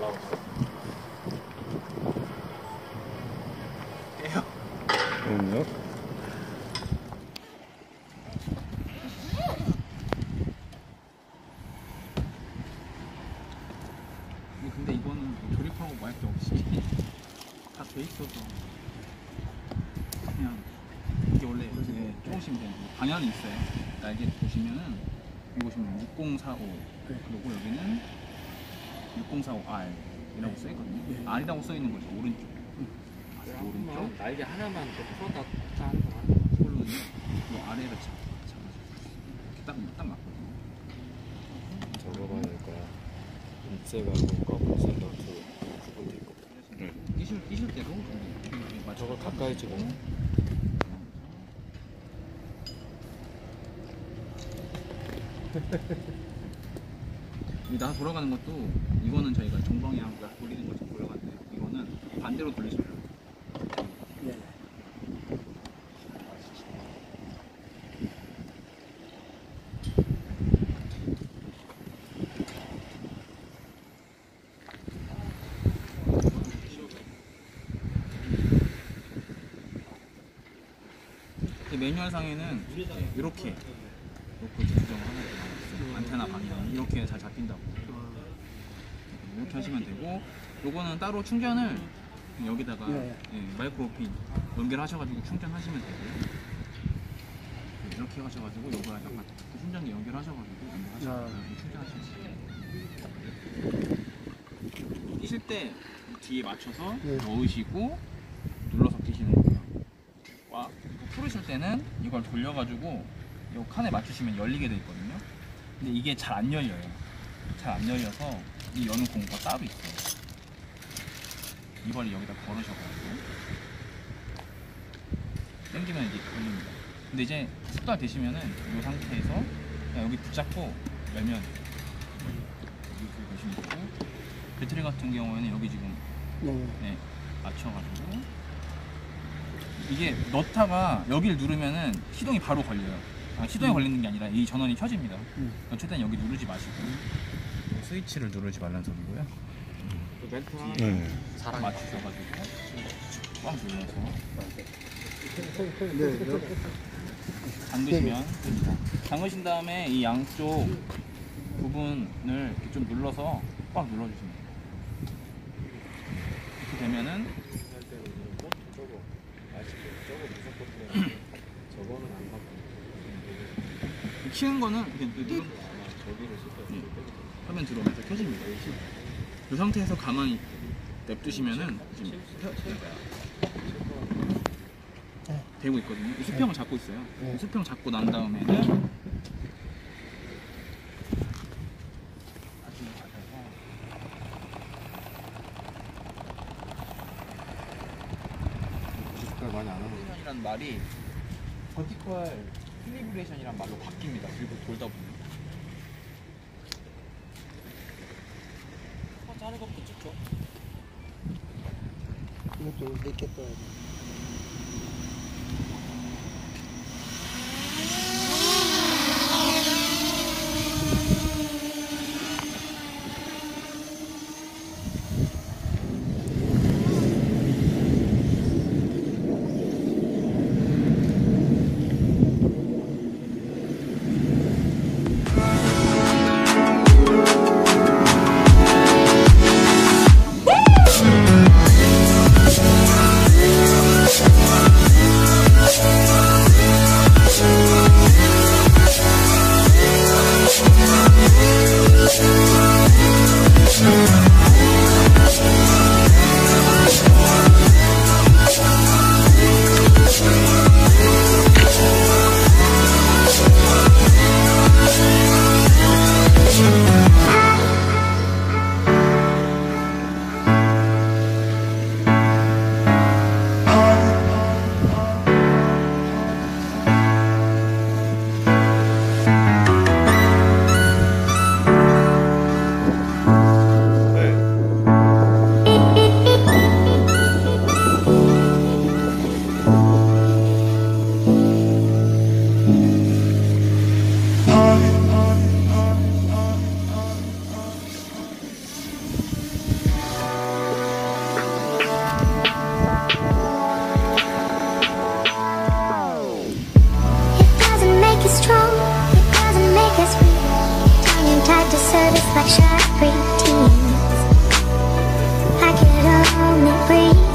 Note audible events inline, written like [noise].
날라왔어. 깨요. 그럼요. 뭐 근데 이거는 뭐 조립하고 뭐 할 게 없이 [laughs] 다 돼 있어서 그냥 이게 원래 이제 조금씩 이제 방향이 있어요. 날개 보시면은 보시면 6045 그리고 여기는 6045R 이라고 써 있거든요. R이라고 써 있는 거죠 오른쪽. 아, 오른쪽 날개 하나만 더 풀었다 하는 거야. 이걸로는 이 아래를 잡, 잡아주고 딱, 딱 맞거든요. 적어봐야 될 거야. 입새가공과 볼살로트 구분돼 있고. 그래서 끼실, 끼실 때도 저거 가까이 찍어요. [laughs] 나 돌아가는 것도 이거는 저희가 정방향 돌리는 것처럼 돌아가는데. 이거는 반대로 돌리시면 돼요. 이 매뉴얼상에는 이렇게 놓고 조정을 하는 거 안테나 방향 이렇게 잘 잡힌다고 이렇게 하시면 되고 요거는 따로 충전을 여기다가 네. 예, 마이크로핀 연결하셔가지고 충전하시면 되고요 네, 이렇게 하셔가지고 요거랑 약간 충전기 연결하셔가지고 연결하셔서 아. 충전하시면 돼요 끼실 때 뒤에 맞춰서 네. 넣으시고 눌러서 끼시는 거예요 와 풀으실 때는 이걸 돌려가지고 이 칸에 맞추시면 열리게 돼 있거든요. 근데 이게 잘 안 열려요. 잘 안 열려서 이 여는 공구가 따로 있어요. 이걸 여기다 걸으셔가지고 당기면 이제 열립니다. 근데 이제 습관 되시면은 이 상태에서 여기 붙잡고 열면 여기 보시면 있고 배터리 같은 경우에는 여기 지금 네. 네, 맞춰가지고 이게 넣다가 여기를 누르면은 시동이 바로 걸려요. 아, 시동이 걸리는 게 아니라 이 전원이 켜집니다. 음. 어쨌든 여기 누르지 마시고 스위치를 누르지 말라는 소리고요. 그 멘트 하나 네. 딱 맞추셔가지고 꽉 눌러서 네. 네. 잠그시면 됩니다. 잠그신 다음에 이 양쪽 부분을 이렇게 좀 눌러서 꽉 눌러주시면 돼요. 이렇게 되면은 저거 무섭거든요. 저거는 안 받고 키는 거는 이렇게 누르 아마 저기를 쓸 거예요. 네. 화면 들어오면서 켜집니다. 이 상태에서 가만히 냅두시면은 지금 되고 있거든요. 이 수평을 잡고 있어요. 네. 이 수평 잡고 난 다음에는 많이 안 하는 거. 이라는 말이 버티컬 킬리브레이션이란 말로 바뀝니다. 그리고 돌다 보면. 자는 것부터 찍죠. 이것도 떠 tried to satisfy shy preteens I could only breathe.